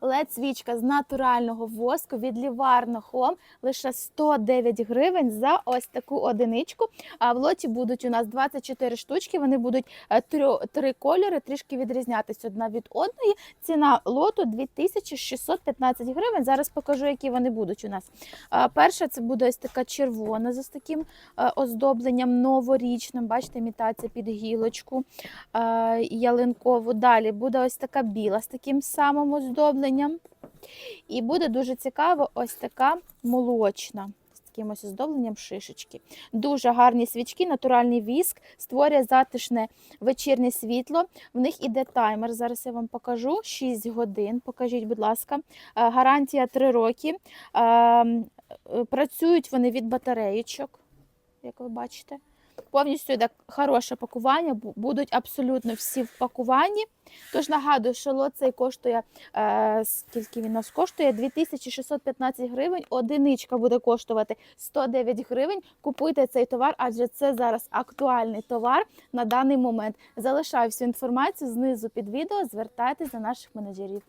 led свічка з натурального воску від Ліварно Home лише 109 гривень за ось таку одиничку. А в лоті будуть у нас 24 штучки. Вони будуть е, три кольори, трішки відрізнятися одна від одної. Ціна лоту 2615 гривень. Зараз покажу, які вони будуть у нас. А, Перша це буде ось така червона з ось таким е, оздобленням новорічним. Бачите, імітація під гілочку е, ялинкову. Далі буде ось така біла з таким самим оздобленням. І буде дуже цікаво ось така молочна. з таким ось оздобленням шишечки. Дуже гарні свічки, натуральний віск, створює затишне вечірнє світло. В них іде таймер. Зараз я вам покажу 6 годин. Покажіть, будь ласка. Е, Гарантія 3 роки. Е, м, е, Працюють вони від батареїчок, як ви бачите. Повністю йде хороше пакування, бу- будуть абсолютно всі в пакуванні. Тож нагадую, що лот цей коштує, е, скільки він нас коштує? 2615 гривень. Одиничка буде коштувати 109 гривень. Купуйте цей товар, адже це зараз актуальний товар на даний момент. Залишаю всю інформацію знизу під відео. Звертайтеся до наших менеджерів.